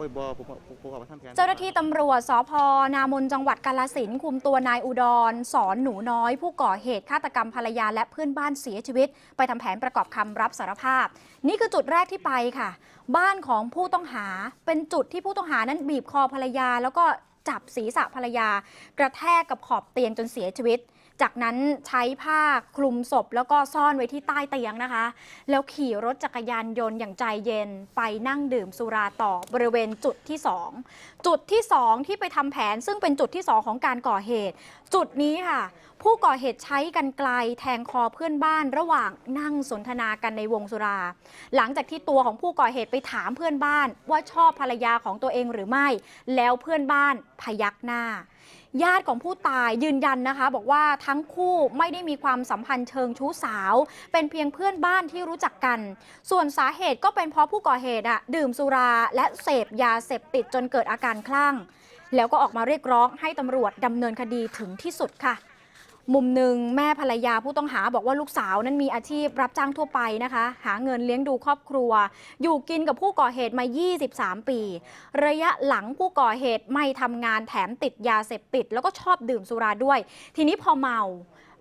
อ้ยบอผมผมผมเอมาทำการเจ้าหน้าที่ตำรวจสพนามนจังหวัดกาลสินธุ์คุมตัวนายอุดร สอนหนูน้อย ผู้ก่อเหตุฆาตกรรมภรรยาและเพื่อนบ้านเสียชีวิต ไปทำแผนประกอบคำรับสารภาพ นี่คือจุดแรกที่ไปค่ะ บ้านของผู้ต้องหาเป็นจุดที่ผู้ต้องหานั้นบีบคอภรรยา แล้วก็ จับศีรษะภรรยา กระแทกกับขอบเตียงจนเสียชีวิต จากนั้นใช้ผ้าคลุมศพ แล้วก็ซ่อนไว้ที่ใต้เตียงนะคะ แล้วขี่รถจักรยานยนต์อย่างใจเย็น ไปนั่งดื่มสุราต่อบริเวณจุดที่ 2 จุดที่ 2 ที่ไปทำแผนซึ่งเป็นจุดที่ 2 ของการก่อเหตุ จุดนี้ค่ะ ผู้ก่อเหตุใช้กันไกลแทงคอเพื่อนบ้านระหว่างนั่งสนทนากันในวงสุรา หลังจากที่ตัวของผู้ก่อเหตุไปถามเพื่อนบ้านว่าชอบภรรยาของตัวเองหรือไม่ แล้วเพื่อนบ้านพยักหน้า ญาติของผู้ตายยืนยันนะคะ บอกว่าทั้งคู่ไม่ได้มีความสัมพันธ์เชิงชู้สาว เป็นเพียงเพื่อนบ้านที่รู้จักกัน ส่วนสาเหตุก็เป็นเพราะผู้ก่อเหตุอะดื่มสุราและเสพยาเสพติดจนเกิดอาการคลั่ง แล้วก็ออกมาเรียกร้องให้ตำรวจดำเนินคดีถึงที่สุดค่ะ มุมหนึ่งแม่ภรรยาผู้ต้องหาบอกว่าลูกสาวนั้นมีอาชีพรับจ้างทั่วไปนะคะ หาเงินเลี้ยงดูครอบครัว อยู่กินกับผู้ก่อเหตุมา 23 ปี ระยะหลังผู้ก่อเหตุไม่ทำงานแถมติดยาเสพติด แล้วก็ชอบดื่มสุราด้วย ทีนี้พอเมา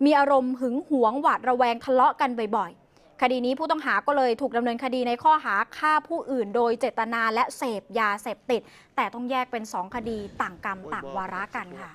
มีอารมณ์หึงหวงหวาดระแวงทะเลาะกันบ่อยๆ คดีนี้ผู้ต้องหาก็เลยถูกดำเนินคดีในข้อหาฆ่าผู้อื่น โดยเจตนาและเสพยาเสพติด แต่ต้องแยกเป็นสองคดีต่างกรรมต่างวาระกันค่ะ